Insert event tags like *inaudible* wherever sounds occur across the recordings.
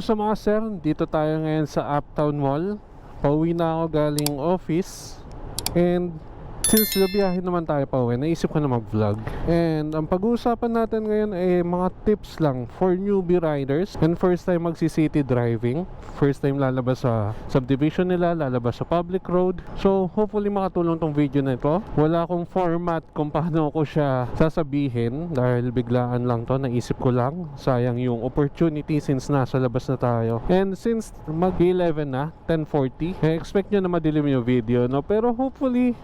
Sa mga sir, dito tayo ngayon sa Uptown Mall. Pauwi na ako galing office. And since biyahe naman tayo pa uwi, naisip ko na mag-vlog. And ang pag-uusapan natin ngayon ay mga tips lang for newbie riders and first time magsi-city driving. First time lalabas sa subdivision nila, lalabas sa public road. So hopefully makatulong tong video na ito. Wala akong format kung paano ko siya sasabihin dahil biglaan lang to, naisip ko lang. Sayang yung opportunity since nasa labas na tayo. And since mag-11 na, 10.40, eh, expect nyo na madilim yung video, no? Pero hopefully,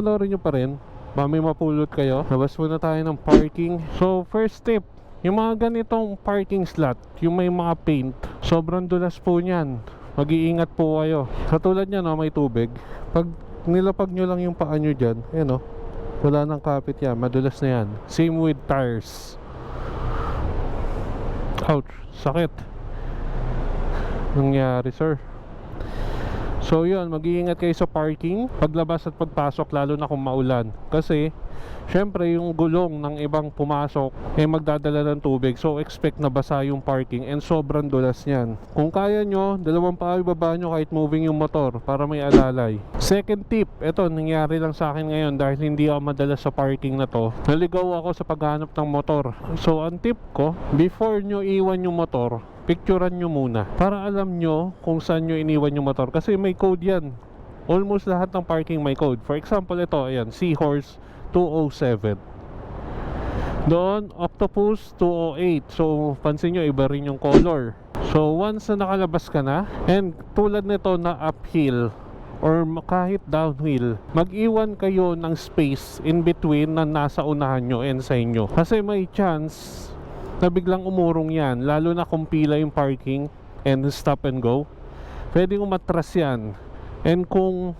panoorin nyo pa rin. May mapulot kayo. Labas muna tayo ng parking. So, first tip, yung mga ganitong parking slot, yung may mga paint, sobrang dulas po niyan. Mag-iingat po kayo. Katulad niya, no, may tubig. Pag nilapag nyo lang yung paa nyo dyan, ayan, no, wala nang kapit yan. Madulas na yan. Same with tires. Ouch, sakit. Nangyari, sir. So yun, mag-iingat kayo sa parking Paglabas at pagpasok lalo na kung maulan. Kasi Syempre yung gulong ng ibang pumasok Eh magdadala ng tubig. So expect na basa yung parking And sobrang dulas niyan. Kung kaya nyo, dalawang paa ibaba nyo kahit moving yung motor Para may alalay. Second tip, ito nangyari lang sa akin ngayon Dahil hindi ako madalas sa parking na to. Naligaw ako sa paghanap ng motor. So ang tip ko Before nyo iwan yung motor picturean nyo muna. Para alam nyo kung saan nyo iniwan yung motor. Kasi may code yan. Almost lahat ng parking may code. For example ito ayan Seahorse 207 doon Octopus 208 so pansin nyo iba rin yung color. So once na nakalabas ka na and tulad nito na uphill or kahit downhill mag-iwan kayo ng space in between na nasa unahan nyo and sa inyo. Kasi may chance na biglang umurong yan lalo na kung pila yung parking and stop and go. Pwedeng umatras yan. And kung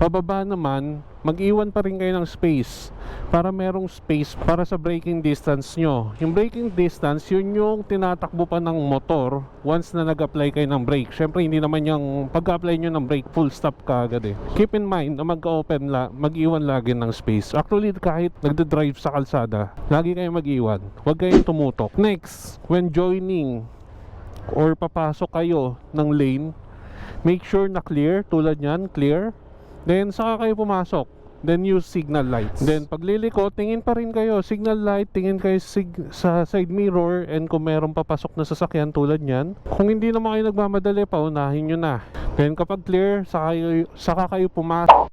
pababa naman mag-iwan pa rin kayo ng space para merong space para sa braking distance nyo. Yung braking distance yun yung tinatakbo pa ng motor once na nag-apply kayo ng brake. Syempre hindi naman yung pag-apply nyo ng brake full stop ka agad eh. Keep in mind na mag-open la mag-iwan lagi ng space. Actually kahit nagda-drive sa kalsada lagi kayo mag-iwan. Huwag kayong tumutok. Next when joining or papasok kayo ng lane make sure na clear. Tulad nyan clear then saka kayo pumasok. Then use signal lights. Then pagliliko tingin pa rin kayo. Signal light tingin kayo sig- sa side mirror. And kung meron papasok na sasakyan tulad nyan kung hindi naman kayo nagmamadali paunahin nyo na. Then kapag clear saka kayo, saka kayo pumasok.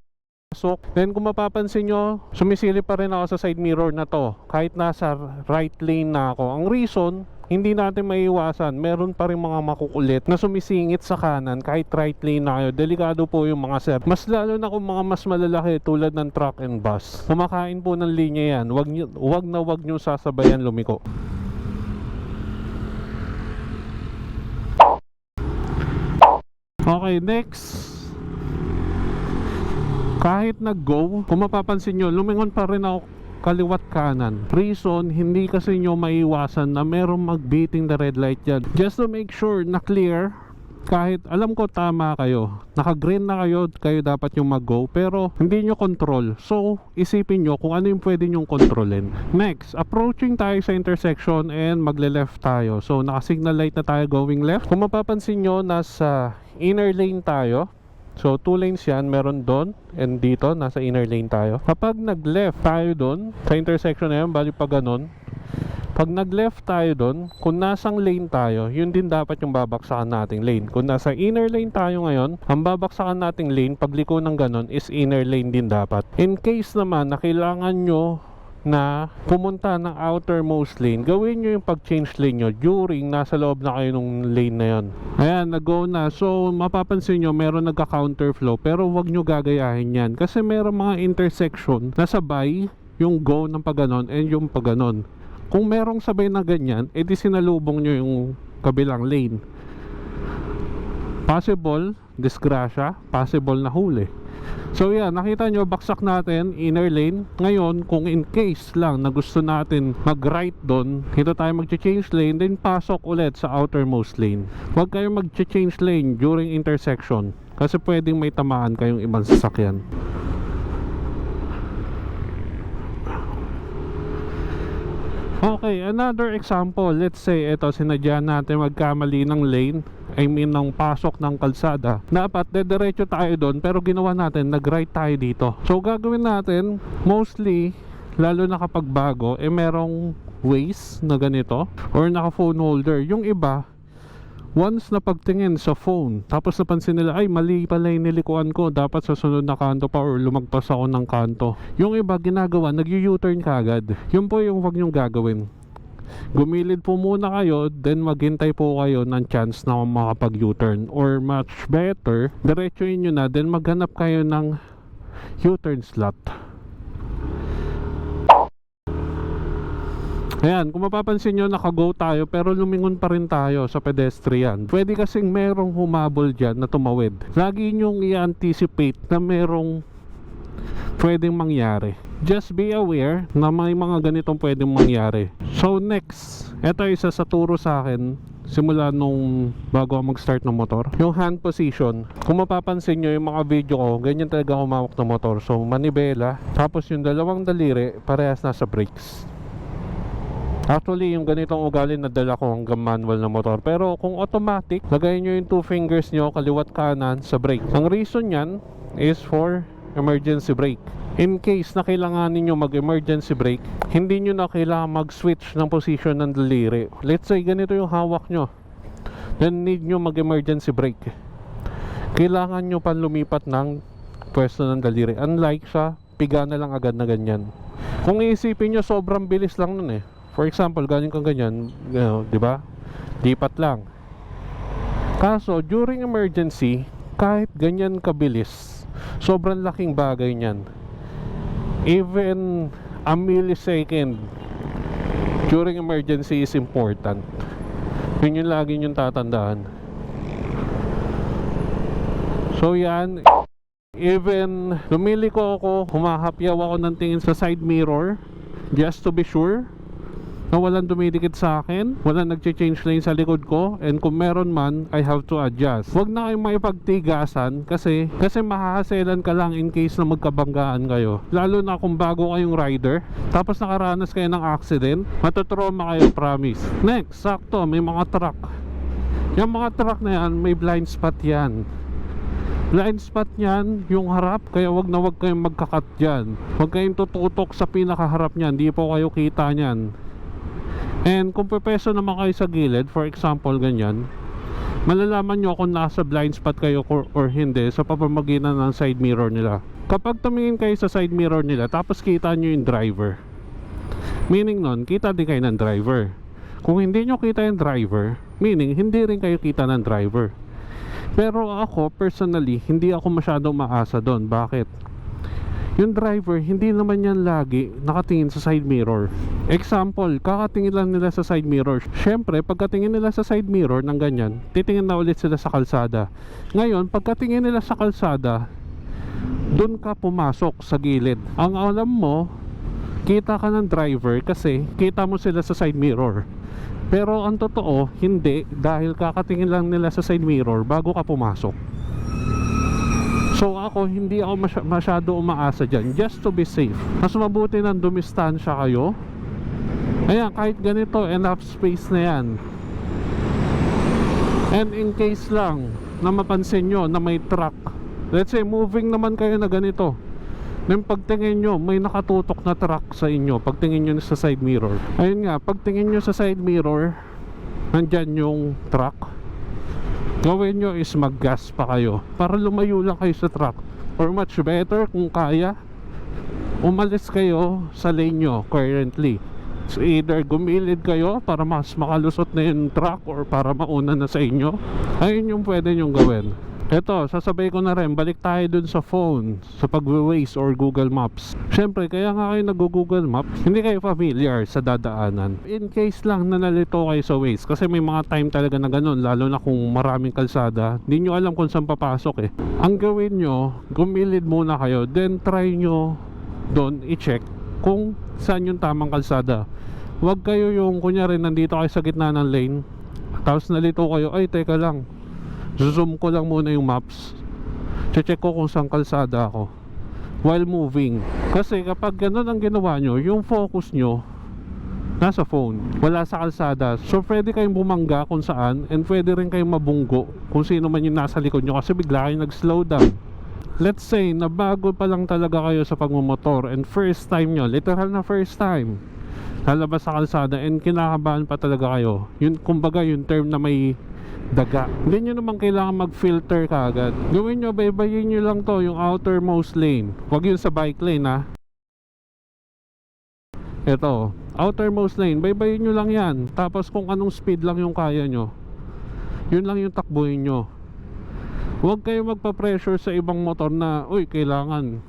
Pasok. Then kung mapapansin nyo, sumisilip pa rin ako sa side mirror na to. Kahit nasa right lane na ako. Ang reason, hindi natin maiiwasan. Meron pa rin mga makukulit na sumisingit sa kanan kahit right lane na kayo. Delikado po yung mga sir. Mas lalo na kung mga mas malalaki tulad ng truck and bus. Kumakain po ng linya yan. Wag, nyo, wag na wag nyo sasabayan lumiko. Okay, next kahit nag-go, kung mapapansin nyo, lumingon pa rin ako kaliwat kanan. Reason, hindi kasi nyo maiwasan na merong mag-beating the red light dyan. Just to make sure na clear, kahit alam ko tama kayo, naka-green na kayo, kayo dapat yung mag-go, pero hindi nyo control. So, isipin nyo kung ano yung pwede nyong kontrolin. Next, approaching tayo sa intersection and magle-left tayo. So, naka-signal light na tayo going left. Kung mapapansin nyo, nasa inner lane tayo. So, two lanes yan, meron doon and dito, nasa inner lane tayo. Kapag nag-left tayo doon, sa intersection na yan, bali pa ganun, pag nag-left tayo doon, kung nasang lane tayo, yun din dapat yung babaksakan nating lane. Kung nasa inner lane tayo ngayon, ang babaksakan nating lane, pagliko ng ganun, is inner lane din dapat. In case naman na kailangan nyo na pumunta ng outermost lane, gawin nyo yung pag-change lane nyo during nasa loob na kayo ng lane na yon. Ayan, nag-go na. So, mapapansin nyo, meron nagka-counterflow pero wag nyo gagayahin yan. Kasi meron mga intersection na sabay yung go ng paganon and yung paganon. Kung merong sabay na ganyan, edi sinalubong nyo yung kabilang lane. Possible, disgrasya, possible na huli. So yeah, nakita nyo, baksak natin, inner lane. Ngayon, kung in case lang na gusto natin mag-right doon, dito tayo mag-change lane, then pasok ulit sa outermost lane. Huwag kayong mag-change lane during intersection. Kasi pwedeng may tamaan kayong ibang sasakyan. Okay, another example. Let's say, ito, sinadya natin magkamali ng lane. I mean, ng pasok ng kalsada. Dapat, dediretso tayo doon, pero ginawa natin, nag-right tayo dito. So, gagawin natin, mostly, lalo na kapag bago, eh merong ways na ganito, or naka-phone holder. Yung iba, once na pagtingin sa phone, tapos napansin nila, ay mali pala yung nilikuan ko, dapat sa sunod na kanto pa or lumagpas ako ng kanto. Yung iba ginagawa, nag-u-turn ka agad. Yun po yung wag nyong gagawin. Gumilid po muna kayo, then maghintay po kayo ng chance na makapag-U-turn. Or much better, diretsuin nyo na, then maghanap kayo ng U-turn slot. Ayan, kung mapapansin nyo, naka-go tayo pero lumingon pa rin tayo sa pedestrian. Pwede kasing merong humabol dyan na tumawid. Lagi nyong i-anticipate na merong pwedeng mangyari. Just be aware na may mga ganitong pwedeng mangyari. So next, ito isa sa turo sa akin simula nung bago ako mag-start ng motor. Yung hand position. Kung mapapansin nyo yung mga video ko, ganyan talaga ako mawak ng motor. So manibela, tapos yung dalawang daliri, parehas nasa brakes. Actually, yung ganitong ugali na dala ko hanggang manual na motor. Pero kung automatic, lagay nyo yung two fingers nyo kaliwat kanan sa brake. Ang reason yan is for emergency brake. In case na kailanganin nyo mag-emergency brake, hindi nyo na kailangan mag-switch ng position ng daliri. Let's say ganito yung hawak nyo. Then need nyo mag-emergency brake. Kailangan nyo pa lumipat ng pwesto ng daliri. Unlike sa piga na lang agad na ganyan. Kung iisipin nyo, sobrang bilis lang nun eh. For example, galing kang ganyan, you know, di ba? Lipat lang. Kaso, during emergency, kahit ganyan kabilis, sobrang laking bagay niyan. Even a millisecond during emergency is important. Yun yung lagi yung tatandaan. So yan, even lumili ko ako, humahapyaw ako ng tingin sa side mirror just to be sure na walang dumidikit sa akin, walang nagche-change lane sa likod ko, and kung meron man, I have to adjust. Huwag na kayong maipagtigasan kasi kasi mahahaselan ka lang in case na magkabanggaan kayo. Lalo na kung bago kayong rider, tapos nakaranas kayo ng accident, matutroma kayo, promise. Next, sakto, may mga truck. Yung mga truck na yan, may blind spot yan. Blind spot niyan, yung harap, kaya wag na wag kayong magkakat dyan. Huwag kayong tututok sa pinakaharap niyan, di po kayo kita niyan. And kung pepeso naman kayo sa gilid, for example, ganyan, malalaman nyo kung nasa blind spot kayo or, or hindi sa papamagitan ng side mirror nila. Kapag tumingin kayo sa side mirror nila, tapos kita nyo yung driver, meaning nun, kita din kayo ng driver. Kung hindi nyo kita yung driver, meaning hindi rin kayo kita ng driver. Pero ako, personally, hindi ako masyadong maasa doon. Bakit? Yung driver, hindi naman yan lagi nakatingin sa side mirror. Example, kakatingin lang nila sa side mirror. Siyempre, pagkatingin nila sa side mirror ng ganyan, titingin na ulit sila sa kalsada. Ngayon, pagkatingin nila sa kalsada, doon ka pumasok sa gilid. Ang alam mo, kita ka ng driver kasi kita mo sila sa side mirror. Pero ang totoo, hindi dahil kakatingin lang nila sa side mirror bago ka pumasok. So ako, hindi ako masy- masyado umaasa dyan just to be safe. Mas mabuti nang dumistansya kayo. Ayan, kahit ganito, enough space na yan. And in case lang na mapansin nyo na may truck, let's say moving naman kayo na ganito, Then pagtingin nyo, may nakatutok na truck sa inyo Pagtingin nyo sa side mirror Ayun nga, pagtingin nyo sa side mirror Nandyan yung truck Gawin nyo is mag-gas pa kayo Para lumayo lang kayo sa truck. Or much better kung kaya Umalis kayo sa lane nyo currently. So either gumilid kayo para mas makalusot na yung truck or para mauna na sa inyo. Ayun yung pwede nyong gawin Eto, sasabay ko na rin, balik tayo dun sa phone Sa pag-Waze or Google Maps. Siyempre, kaya nga kayo nag-Google Maps Hindi kayo familiar sa dadaanan. In case lang na nalito kayo sa Waze Kasi may mga time talaga na ganun Lalo na kung maraming kalsada Hindi nyo alam kung saan papasok eh. Ang gawin nyo, gumilid muna kayo Then try nyo doon i-check Kung saan yung tamang kalsada. Huwag kayo yung, kunyari, nandito kayo sa gitna ng lane Tapos nalito kayo, ay teka lang zoom ko lang muna yung maps check ko kung saan kalsada ako while moving kasi kapag ganun ang ginawa nyo yung focus nyo nasa phone, wala sa kalsada. So pwede kayong bumangga kung saan and pwede rin kayong mabunggo kung sino man yung nasa likod nyo kasi bigla kayong nag-slow down. Let's say na bago pa lang talaga kayo sa pagmumotor and first time nyo, literal na first time lalabas sa kalsada and kinakabahan pa talaga kayo. Yun kumbaga yung term na may daga. Hindi nyo naman kailangan mag-filter kaagad. Gawin nyo, baybayin nyo lang to, yung outermost lane. Huwag yun sa bike lane ha. Ito, outermost lane, baybayin nyo lang yan. Tapos kung anong speed lang yung kaya nyo, yun lang yung takbuhin nyo. Huwag kayo magpa-pressure sa ibang motor na, uy, kailangan.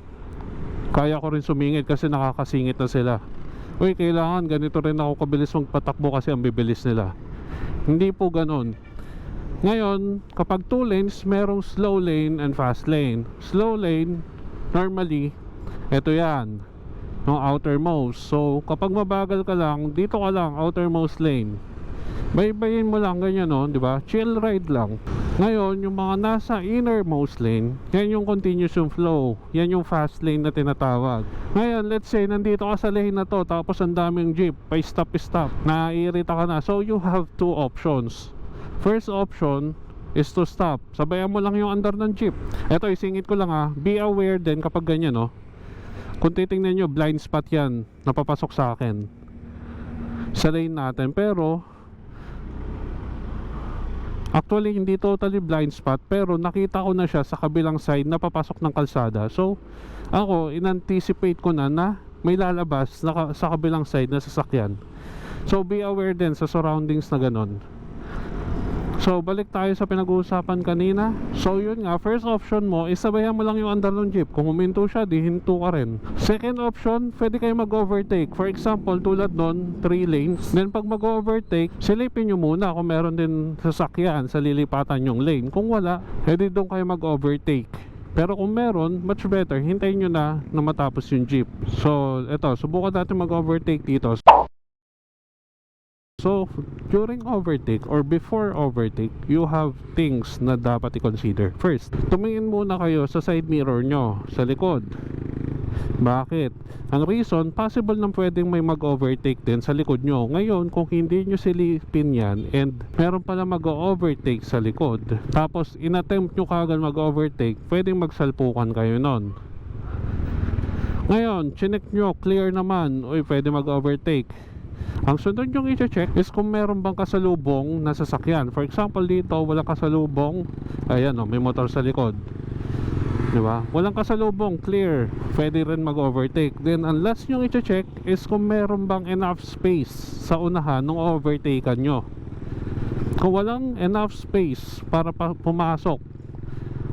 Kaya ko rin sumingit kasi nakakasingit na sila. Uy, kailangan ganito rin ako kabilis magpatakbo kasi ang bibilis nila. Hindi po ganon. Ngayon, kapag two lanes, merong slow lane and fast lane. Slow lane, normally, ito yan, no outermost. So, kapag mabagal ka lang, dito ka lang, outermost lane. Baybayin mo lang ganyan, no, di ba? Chill ride lang. Ngayon, yung mga nasa innermost lane, yan yung continuous yung flow. Yan yung fast lane na tinatawag. Ngayon, let's say, nandito ka sa lane na to, tapos ang daming jeep, pa stop stop, naiirita ka na. So, you have two options. First option is to stop. Sabayan mo lang yung andar ng jeep. Eto, isingit ko lang ha. Be aware din kapag ganyan, no. Kung titingnan nyo, blind spot yan. Napapasok sa akin. Sa lane natin. Pero, Actually, hindi totally blind spot pero nakita ko na siya sa kabilang side na papasok ng kalsada. So, ako, in-anticipate ko na na may lalabas na sa kabilang side na sasakyan. So, be aware din sa surroundings na ganon. So, balik tayo sa pinag-uusapan kanina. So, yun nga, first option mo, isabayan mo lang yung andar ng jeep. Kung huminto siya, di hinto ka rin. Second option, pwede kayo mag-overtake. For example, tulad nun, 3 lanes. Then, pag mag-overtake, silipin nyo muna kung meron din sasakyan sa lilipatan yung lane. Kung wala, pwede doon kayo mag-overtake. Pero kung meron, much better, hintayin nyo na na matapos yung jeep. So, eto, subukan natin mag-overtake dito. So, during overtake or before overtake, you have things na dapat i-consider. First, tumingin muna kayo sa side mirror nyo, sa likod. Bakit? Ang reason, possible nang pwedeng may mag-overtake din sa likod nyo. Ngayon, kung hindi nyo silipin yan and meron pala mag-overtake sa likod, tapos inattempt nyo kagad mag-overtake, pwedeng magsalpukan kayo nun. Ngayon, chinek nyo, clear naman, uy, pwede mag-overtake. Ang sunod yung i-check is kung meron bang kasalubong na sasakyan. For example, dito wala kasalubong. Ayan oh, may motor sa likod. 'Di ba? Walang kasalubong, clear. Pwede rin mag-overtake. Then ang last yung i-check is kung meron bang enough space sa unahan ng overtakean nyo. Kung walang enough space para pa pumasok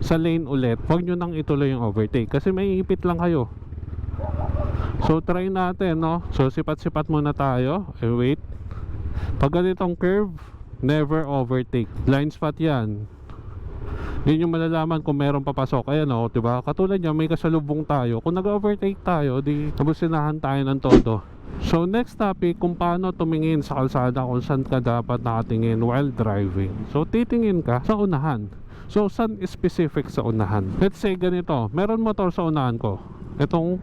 sa lane ulit, huwag nyo nang ituloy yung overtake kasi may ipit lang kayo. So try natin no? So sipat-sipat muna tayo. Eh, Wait. Pag ganitong curve Never overtake. Blind spot yan. Yun yung malalaman kung meron papasok. Ayan o diba? Katulad niya may kasalubong tayo. Kung nag-overtake tayo Di nabusinahan tayo ng todo. So next topic Kung paano tumingin sa kalsada Kung saan ka dapat nakatingin while driving. So titingin ka sa unahan. So saan specific sa unahan? Let's say ganito. Meron motor sa unahan ko. Itong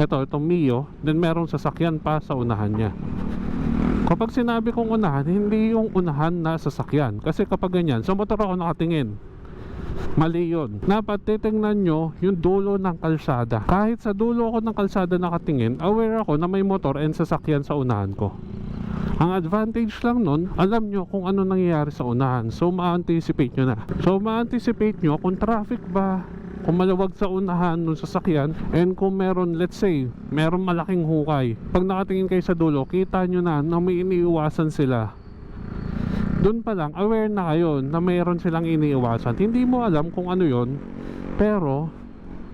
ito, itong Mio, then merong sasakyan pa sa unahan niya. Kapag sinabi kong unahan, hindi yung unahan na sasakyan. Kasi kapag ganyan, sa motor ako nakatingin. Mali yun. Dapat nyo yung dulo ng kalsada. Kahit sa dulo ako ng kalsada nakatingin, aware ako na may motor and sasakyan sa unahan ko. Ang advantage lang nun, alam nyo kung ano nangyayari sa unahan. So, ma-anticipate nyo na. So, ma-anticipate nyo kung traffic ba, kung malawag sa unahan ng sasakyan and kung meron let's say meron malaking hukay pag nakatingin kayo sa dulo kita nyo na na may iniiwasan sila doon pa lang aware na kayo na mayroon silang iniiwasan hindi mo alam kung ano yon pero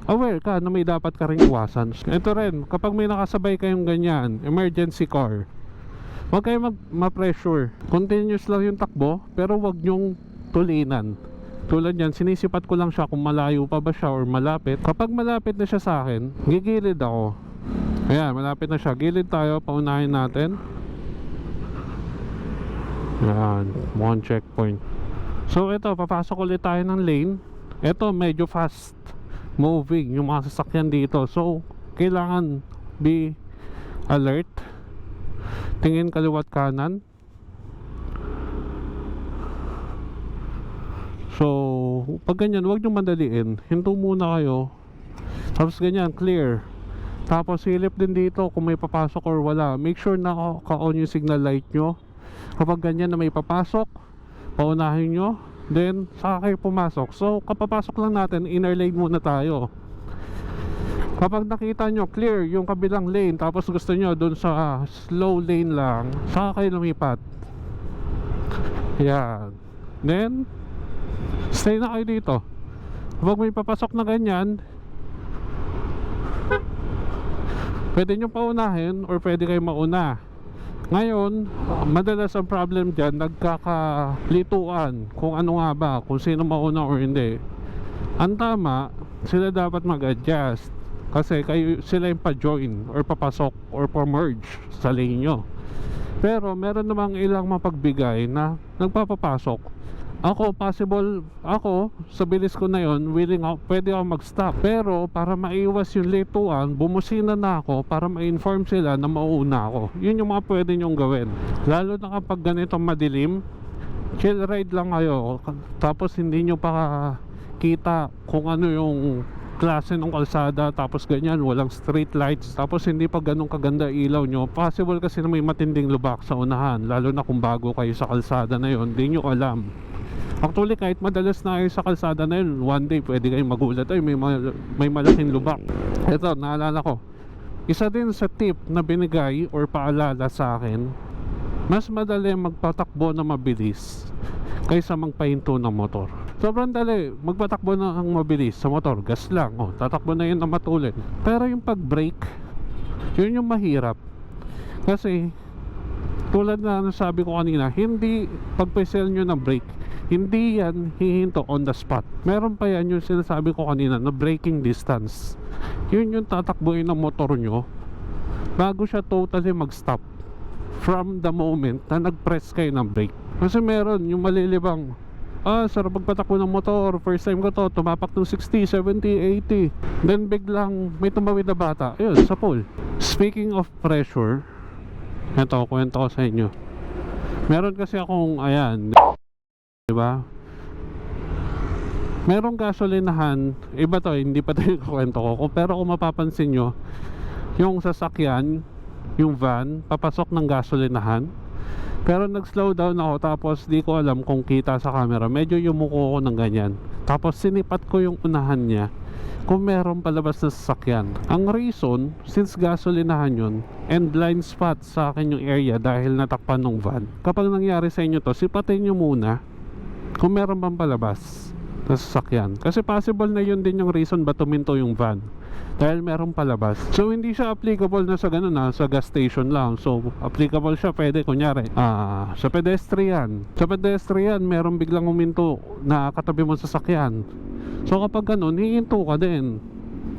aware ka na may dapat ka rin iwasan ito rin kapag may nakasabay kayong ganyan emergency car Huwag kayo mag ma-pressure. Continuous lang yung takbo, pero wag nyong tulinan. Tulad yan, sinisipat ko lang siya kung malayo pa ba siya or malapit. Kapag malapit na siya sa akin, gigilid ako. Ayan, malapit na siya. Gilid tayo, paunahin natin. Ayan, one checkpoint. So ito, papasok ulit tayo ng lane. Ito, medyo fast moving yung mga sasakyan dito. So, kailangan be alert tingin kaliwat kanan so pag ganyan huwag nyo mandaliin. Hinto muna kayo. Tapos ganyan clear. Tapos silip din dito kung may papasok or wala. Make sure na ka-on yung signal light nyo. Kapag ganyan na may papasok paunahin nyo. Then saka kayo pumasok. So kapapasok lang natin inner lane muna tayo. Kapag nakita nyo clear yung kabilang lane tapos gusto nyo dun sa slow lane lang saka kayo lumipat. Yan. Then stay na kayo dito kapag may papasok na ganyan pwede nyo paunahin or pwede kayo mauna ngayon, madalas ang problem dyan, nagkakalituan kung ano nga ba, kung sino mauna or hindi. Ang tama, sila dapat mag-adjust. Kasi kayo, sila yung pa-join or papasok or pa-merge sa lane nyo. Pero meron namang ilang mapagbigay na nagpapapasok. Ako, possible, ako, sa bilis ko na yon willing ako, pwede ako mag-stop. Pero, para maiwas yung lituan, bumusina na ako para ma-inform sila na mauuna ako. Yun yung mga pwede nyong gawin. Lalo na kapag ganito madilim, chill ride lang kayo. Tapos hindi nyo pa kita kung ano yung klase ng kalsada tapos ganyan walang street lights tapos hindi pa ganun kaganda ilaw nyo possible kasi na may matinding lubak sa unahan lalo na kung bago kayo sa kalsada na yon hindi nyo alam Actually kahit madalas na kayo sa kalsada na yun One day pwede kayong magulat. Ay may, ma- may malaking lubak. Ito naalala ko. Isa din sa tip na binigay Or paalala sa akin Mas madali magpatakbo na mabilis Kaysa magpahinto ng motor. Sobrang dali Magpatakbo na ang mabilis sa motor. Gas lang. Oh, Tatakbo na yun na matulin. Pero yung pag brake Yun yung mahirap. Kasi tulad na nasabi ko kanina, hindi pagpesel nyo ng brake, hindi yan hihinto on the spot. Meron pa yan yung sinasabi ko kanina na braking distance. Yun yung tatakbuhin ng motor nyo bago siya totally mag-stop from the moment na nag-press kayo ng brake. Kasi meron yung malilibang Ah, sarap magpatakbo ng motor. First time ko to, tumapak ng 60, 70, 80. Then biglang may tumawid na bata. Ayun, sa pole. Speaking of pressure, ito, kwento ko sa inyo. Meron kasi akong, ayan, di ba? Merong gasolinahan, iba to, hindi pa tayo *laughs* kwento ko. Pero kung mapapansin nyo, yung sasakyan, yung van, papasok ng gasolinahan. Pero nag-slow down ako tapos di ko alam kung kita sa camera. Medyo yumuko ko ng ganyan. Tapos sinipat ko yung unahan niya kung meron palabas na sasakyan. Ang reason, since gasolinahan yun, and blind spot sa akin yung area dahil natakpan ng van. Kapag nangyari sa inyo to, sipatin nyo muna kung meron bang palabas na sasakyan. Kasi possible na yun din yung reason ba tuminto yung van. Dahil meron palabas. So hindi siya applicable na sa ganun na sa gas station lang. So applicable siya pwede kunyari ah, sa pedestrian. Sa pedestrian meron biglang uminto na katabi mo sa sasakyan. So kapag ganun, hihinto ka din.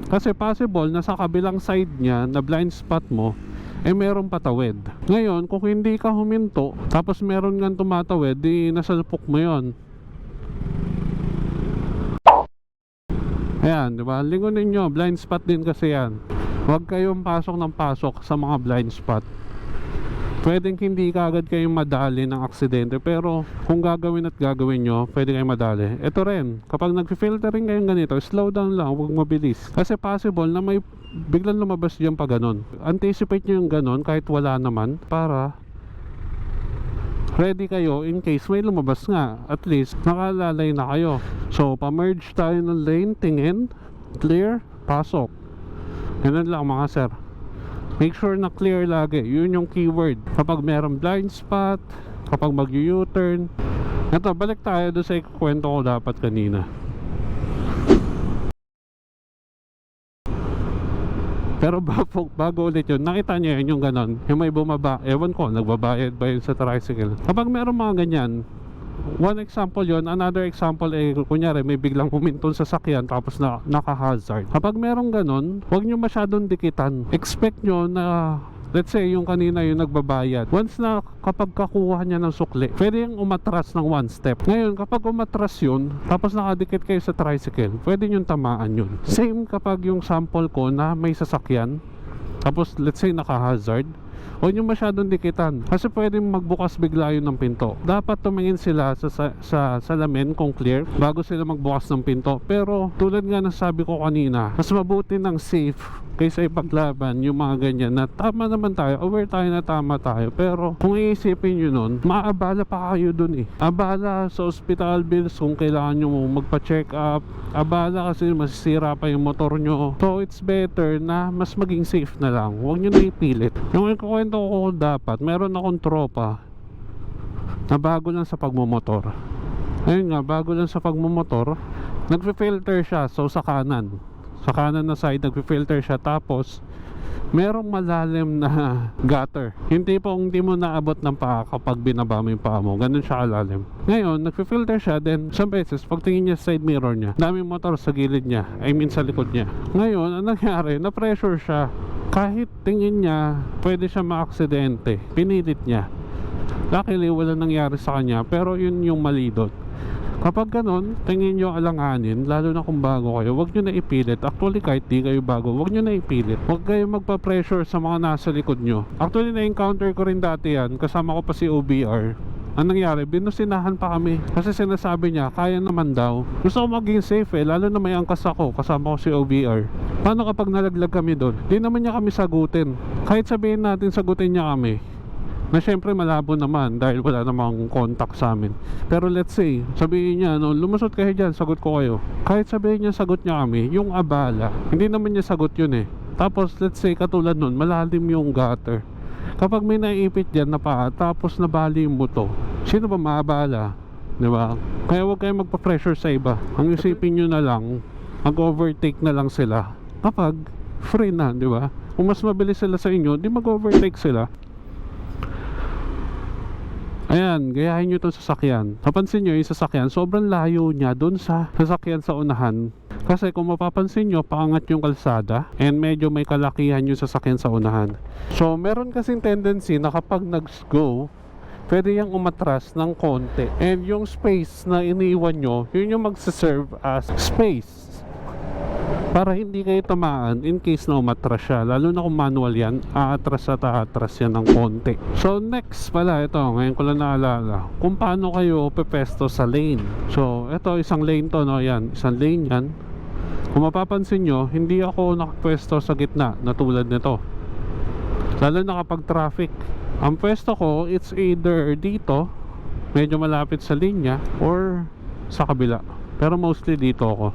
Kasi possible na sa kabilang side niya na blind spot mo eh meron patawid. Ngayon, kung hindi ka huminto, tapos meron nga tumatawid, di nasalpok mo yon. Ayan, di ba? Lingunin nyo, blind spot din kasi yan. Huwag kayong pasok ng pasok sa mga blind spot. Pwedeng hindi kagad kayong madali ng aksidente pero kung gagawin at gagawin nyo, pwede kayong madali. Ito rin, kapag nag-filtering kayong ganito, slow down lang, huwag mabilis. Kasi possible na may biglang lumabas dyan pa ganun. Anticipate nyo yung ganun kahit wala naman para ready kayo in case may lumabas nga. At least, nakalalay na kayo. So, pa-merge tayo ng lane, tingin, clear, pasok. Ganun lang mga sir. Make sure na clear lagi. Yun yung keyword. Kapag merong blind spot, kapag mag-U-turn. Ito, balik tayo doon sa kwento ko dapat kanina. Pero bago, ulit yun, nakita niya yun yung ganon. Yung may bumaba, ewan ko, nagbabayad ba yun sa tricycle. Kapag meron mga ganyan, one example yon another example eh kunyari may biglang humintong sasakyan tapos na naka-hazard kapag merong ganon huwag nyo masyadong dikitan expect nyo na let's say yung kanina yung nagbabayad. Once na kapag kakuha niya ng sukli pwede yung umatras ng one step. Ngayon kapag umatras yun tapos nakadikit kayo sa tricycle pwede yung tamaan yun. Same kapag yung sample ko na may sasakyan tapos let's say naka-hazard Huwag nyo masyadong dikitan. Kasi pwedeng magbukas bigla yun ng pinto. Dapat tumingin sila sa, sa, sa salamin kung clear bago sila magbukas ng pinto. Pero tulad nga ng sabi ko kanina, mas mabuti ng safe kaysa ipaglaban yung mga ganyan na tama naman tayo, aware tayo na tama tayo. Pero kung iisipin nyo nun, maabala pa kayo dun eh. Abala sa hospital bills kung kailangan nyo magpa-check up. Abala kasi masisira pa yung motor nyo. So it's better na mas maging safe na lang. Huwag nyo na ipilit. Yung ikukwento ko dapat, meron akong tropa na bago lang sa pagmumotor. Ayun nga, bago lang sa pagmumotor, nagfe-filter siya so sa kanan. Sa kanan na side, nagfe-filter siya tapos merong malalim na gutter. Yung tipong hindi mo naabot ng paa kapag binaba mo yung paa mo. Ganun siya kalalim. Ngayon, nagfe-filter siya. Then, some beses, pagtingin niya sa side mirror niya, daming motor sa gilid niya. I mean, sa likod niya. Ngayon, ang nangyari, na-pressure siya. Kahit tingin niya, pwede siya maaksidente. Pinilit niya. Luckily, wala nangyari sa kanya. Pero yun yung mali doon. Kapag ganun, tingin nyo alanganin, lalo na kung bago kayo, wag nyo na ipilit. Actually, kahit di kayo bago, wag nyo na ipilit. Wag kayo magpa-pressure sa mga nasa likod nyo. Actually, na-encounter ko rin dati yan, kasama ko pa si OBR. Ang nangyari, binusinahan pa kami. Kasi sinasabi niya, kaya naman daw. Gusto ko maging safe eh, lalo na may angkas ako, kasama ko si OBR. Paano kapag nalaglag kami doon? Di naman niya kami sagutin. Kahit sabihin natin sagutin niya kami, na syempre malabo naman dahil wala namang contact sa amin. Pero let's say, sabihin niya, no, lumusot kayo dyan, sagot ko kayo. Kahit sabihin niya sagot niya kami, yung abala, hindi naman niya sagot yun eh. Tapos let's say, katulad nun, malalim yung gutter. Kapag may naiipit dyan na paa, tapos nabali yung buto, sino ba maabala? Di ba? Kaya huwag kayong magpa-pressure sa iba. Ang isipin nyo na lang, mag-overtake na lang sila kapag free na, di ba? Kung mas mabilis sila sa inyo, di mag-overtake sila. Ayan, gayahin nyo itong sasakyan. Napansin nyo, yung sasakyan, sobrang layo niya dun sa sasakyan sa unahan. Kasi kung mapapansin nyo, paangat yung kalsada and medyo may kalakihan yung sasakyan sa unahan. So, meron kasing tendency na kapag nag-go, pwede yung umatras ng konti. And yung space na iniiwan nyo, yun yung magsaserve as space para hindi kayo tamaan in case na umatras siya lalo na kung manual yan aatras at aatras yan ng konti. So next pala ito ngayon ko lang naalala kung paano kayo pepesto sa lane. So ito isang lane to no? Yan isang lane yan. Kung mapapansin nyo hindi ako nakapwesto sa gitna na tulad nito. Lalo na kapag traffic. Ang pwesto ko it's either dito medyo malapit sa linya or sa kabila. Pero mostly dito ako.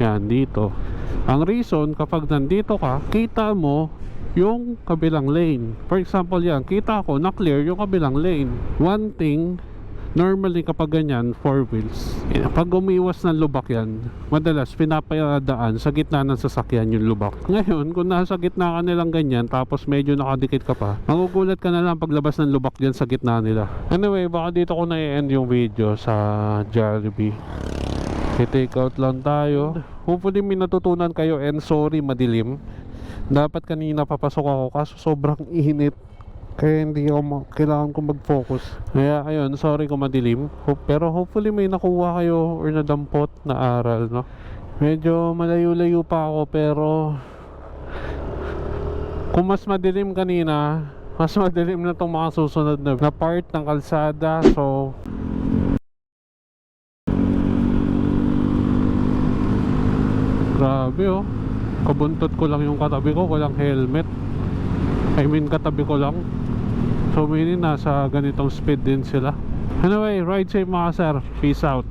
Yan dito ang reason kapag nandito ka kita mo yung kabilang lane. For example yan kita ko na clear yung kabilang lane. One thing normally kapag ganyan four wheels. Pag umiwas ng lubak yan madalas pinapadaan sa gitna ng sasakyan yung lubak. Ngayon kung nasa gitna ka nilang ganyan tapos medyo nakadikit ka pa magugulat ka na lang paglabas ng lubak dyan sa gitna nila. Anyway baka dito ko na i-end yung video sa Jollibee I-take out lang tayo. Hopefully may natutunan kayo and sorry madilim. Dapat kanina papasok ako kaso sobrang init. Kaya hindi ako ma- kailangan ko mag-focus. Kaya ayun, sorry kung madilim. Hope, pero hopefully may nakuha kayo or nadampot na aral, no? Medyo malayo-layo pa ako pero kung mas madilim kanina, mas *laughs* madilim na itong mga susunod na, na part ng kalsada. So, Grabe oh. Kabuntot ko lang yung katabi ko, walang helmet. I mean katabi ko lang. So meaning nasa ganitong speed din sila. Anyway, ride safe mga sir. Peace out.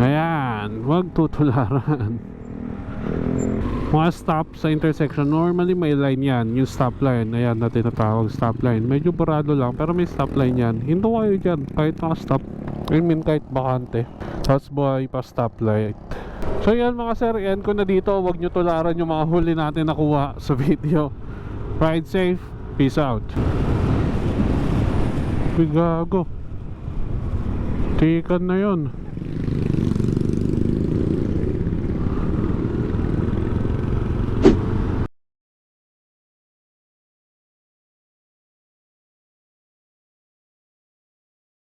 Ayan, wag tutularan. *laughs* Mga stop sa intersection, normally may line yan, yung stop line, ayan na tinatawag stop line. Medyo barado lang, pero may stop line yan. Hinto kayo dyan, kahit naka-stop. I mean, kahit bakante. Tapos buhay pa stop light. So yan mga sir, yan ko na dito. Huwag nyo tularan yung mga huli natin nakuha sa video. Ride safe, peace out. Uy, gago. Tikan na yon.